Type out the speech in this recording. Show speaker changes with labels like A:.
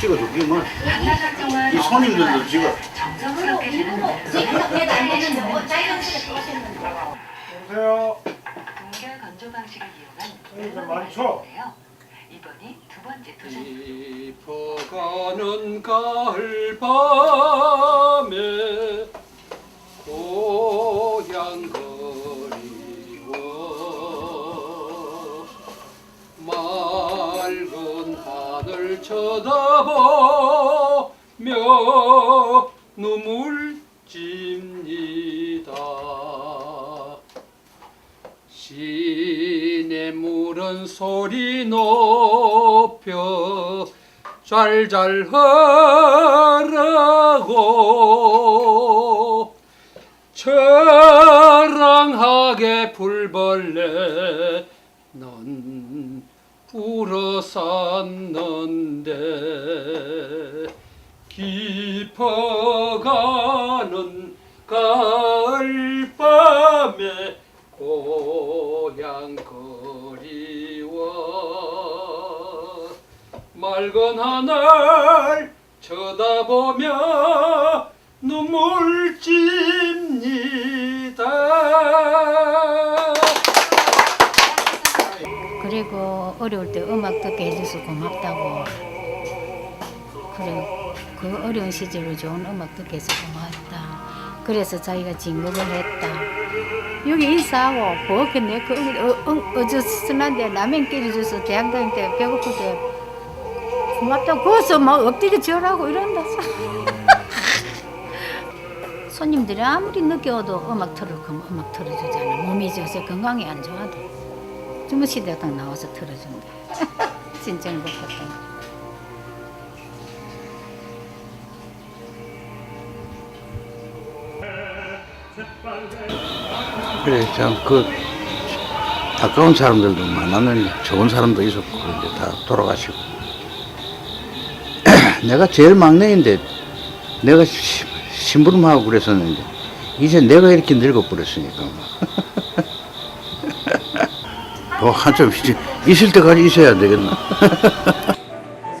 A: 찍어주기만 이 손님들도 찍어
B: 정성스럽게
C: 여보세요.
B: 동결 건조 방식을 이용한
C: 좀 많이 쳐.
B: 이번이 두 번째 도전.
D: 깊어가는 가을 밤 하늘 쳐다보며 눈물 찝니다. 시냇물은 소리 높여 짤짤 흐르고 처랑하게 불벌레 넌 불어쌌는데 깊어가는 가을 밤에 고향 그리워 맑은 하늘 쳐다보며
E: 그리고 어려울 때 음악 듣게 해줘서 고맙다고. 그리고 그 어려운 시절에 좋은 음악 듣게 해서 고맙다. 그래서 자기가 진급을 했다. 여기 인사하고 그렇게 내그 어, 어저스난데 라면 끓여줘서 대학 다닐 때 배고플 때 고맙다고 거기서 막 엎드려 절하고 이런다. 손님들이 아무리 늦게 와도 음악 틀어 그럼 음악 틀어주잖아. 몸이 요새 건강이 안 좋아도. 주무시다가 딱 나와서 틀어준다. 진짜 행복했다.
A: 그래 참그 가까운 사람들도 많았는데 좋은 사람도 있었고 그런데 다 돌아가시고 내가 제일 막내인데 내가 시- 심부름하고 그랬었는데 이제 내가 이렇게 늙어버렸으니까 뭐 한참 있- 있을 때까지 있어야 되겠나